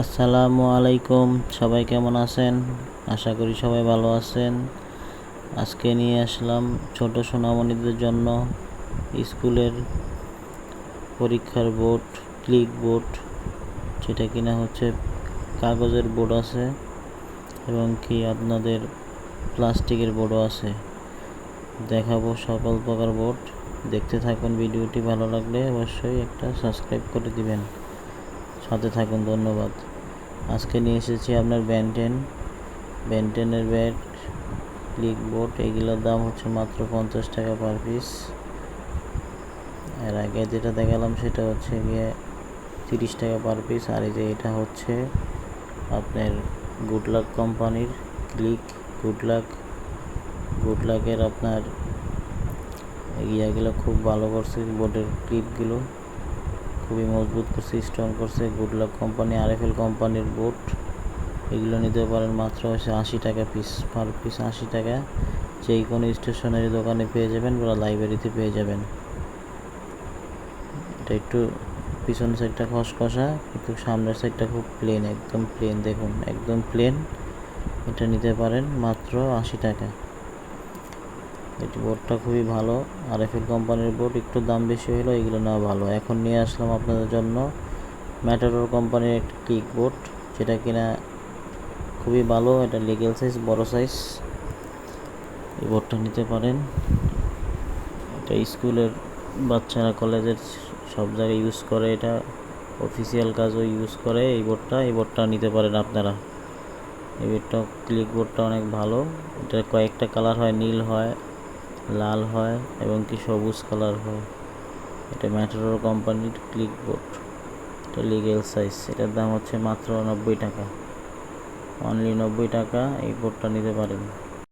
আসসালামু আলাইকুম। সবাই কেমন আছেন? আশা করি সবাই ভালো আছেন। আজকে নিয়ে আসলাম ছোট সোনামণিদের জন্য স্কুলের পরীক্ষার বোর্ড, ক্লিক বোর্ড, যেটা কিনা হচ্ছে কাগজের বোর্ড আছে এবং কি আপনাদের প্লাস্টিকের বোর্ডও আছে। দেখাবো সকল প্রকার বোর্ড। দেখতে থাকুন, ভিডিওটি ভালো লাগলে অবশ্যই একটা সাবস্ক্রাইব করে দিবেন। সাথে থাকুন, ধন্যবাদ। আজকে নিয়ে এসেছি আপনার ব্যান্টেন ব্যান্টেনের ব্যাট ক্লিক বোর্ড এগুলোর দাম হচ্ছে মাত্র পঞ্চাশ টাকা পার পিস। এর আগে যেটা দেখালাম সেটা হচ্ছে গিয়ে তিরিশ টাকা পার পিস। আর এই যে এটা হচ্ছে আপনার গুড লাক কোম্পানির ক্লিক গুড লাক গুড লাকের আপনার ইয়াগুলো খুব ভালো করছে বোর্ডের ক্লিপগুলো খুবই মজবুত করছে স্ট্রং করছে। গুড লাক কোম্পানি আর এফ এল কোম্পানির বোট এগুলো নিতে পারেন মাত্র হচ্ছে আশি টাকা পিস পার পিস আশি টাকা। যেই কোনো স্টেশনারি দোকানে পেয়ে যাবেন বা লাইব্রেরিতে পেয়ে যাবেন। এটা একটু পিছন সাইডটা খসখসা, কিন্তু সামনের সাইডটা খুব প্লেন একদম প্লেন দেখুন, একদম প্লেন এটা নিতে পারেন মাত্র আশি টাকা। এটি বোর্ডটা খুবই ভালো। আর এফ এল কোম্পানির বোর্ড একটু দাম বেশি হলেও এগুলো নেওয়া ভালো। এখন নিয়ে আসলাম আপনাদের জন্য ম্যাটারোর কোম্পানির একটি ক্লিক বোর্ড যেটা কিনা খুবই ভালো। এটা লিগেল সাইজ বড় সাইজ এই বোর্ডটা নিতে পারেন। এটা স্কুলের বাচ্চারা কলেজের সব জায়গায় ইউজ করে। এটা অফিসিয়াল কাজও ইউজ করে এই বোর্ডটা এই বোর্ডটা নিতে পারেন আপনারা। এই বোর্ডটা ক্লিক বোর্ডটা অনেক ভালো। এটা কয়েকটা কালার হয়, নীল হয়। লাল হয় এবং কি সবুজ কালার হয়। এটা ম্যাটারোর কোম্পানির ক্লিক বোর্ড এটা লিগেল সাইজ এটার দাম হচ্ছে মাত্র নব্বই টাকা। অনলি নব্বই টাকা এই বোর্ডটা নিতে পারেন।